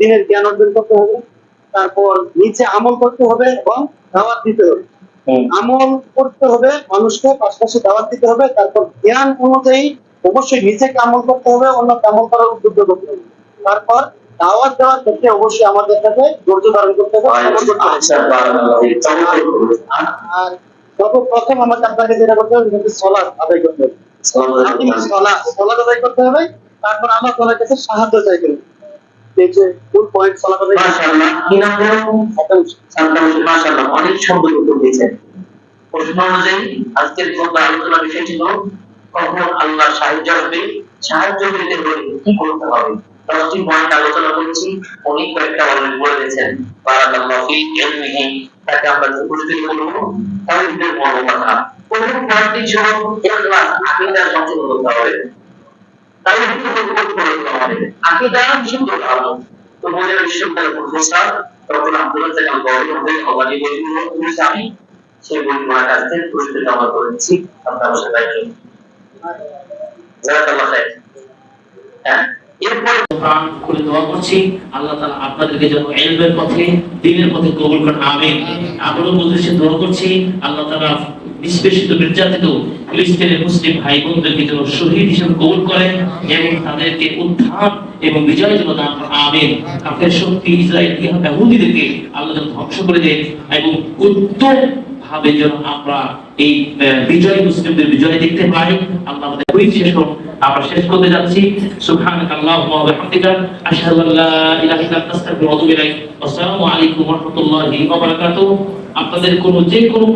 দিনের জ্ঞান অর্জন করতে হবে তারপর নিচে আমল করতে হবে এবং দাওয়াত দিতে হবে আমল করতে হবে মানুষকে পাশাপাশি দাওয়াত দিতে হবে তারপর জ্ঞান অনুযায়ী অবশ্যই নিজেকে আমল করতে হবে অন্যকে আমল করার উদ্বুদ্ধ করতে হবে তারপর দাওয়াত দেওয়ার ক্ষেত্রে অবশ্যই আমাদের কাছে ধৈর্য ধারণ করতে হবে। আচ্ছা। আর সর্বপ্রথম আমাকে আপনাকে যেটা করতে হবে হচ্ছে সলাৎ আদায় করতে হবে আদায় করতে হবে তারপর আমার তোমার কাছে সাহায্য চাইতে হবে এই যে ফুল পয়েন্ট সলাৎ আদায় করতে মাশাআল্লাহ কি নাম বলুন হবে। সাদ্দাম হোসেন মাশাআল্লাহ অনেক সুন্দর উত্তর দিয়েছেন প্রশ্ন অনুযায়ী আজকের আলোচনা বিষয় ছিল কখন আল্লাহ সাহায্য সাহায্য পেতে হলে কি করতে হবে আলোচনা করেছি। উনি কয়েকটা অলরেডি বলে দিয়েছেন তাকে আমরা উপস্থিত বড় কথা। আমাদের বই আমার হ্যাঁ এরপর প্রাণ করে দোয়া করছি। আল্লাহ আপনাদেরকে যেন পথে পথে কবুল করেন, আমিন। দোয়া করছি, আল্লাহ নিষ্পেষিত নির্যাতিত ফিলিস্তিনের মুসলিম ভাই বোনদেরকে যেন শহীদ হিসেবে কবুল করেন এবং তাদেরকে উত্থান এবং বিজয় যেন দান কাফের শক্তি ইসরায়েল ইহুদিদেরকে আল্লাহ যেন ধ্বংস করে দেন এবং উত্তম ভাবে যেন আমরা এই বিজয় মুসলিমদের বিজয় দেখতে পাই। আল্লাহ আমাদের সেশন আমরা শেষ করতে যাচ্ছি। সুবহানাক আল্লাহুম্মা ওয়া বিহামদিকা আশহাদু আল্লা ইলাহা ইল্লা আস্তাগফিরুকা ওয়া আতুবু ইলাইক আসসালামু আলাইকুম ওয়া রাহমাতুল্লাহি ওয়া বারাকাতুহু। আপনাদের কোনো যে কোনো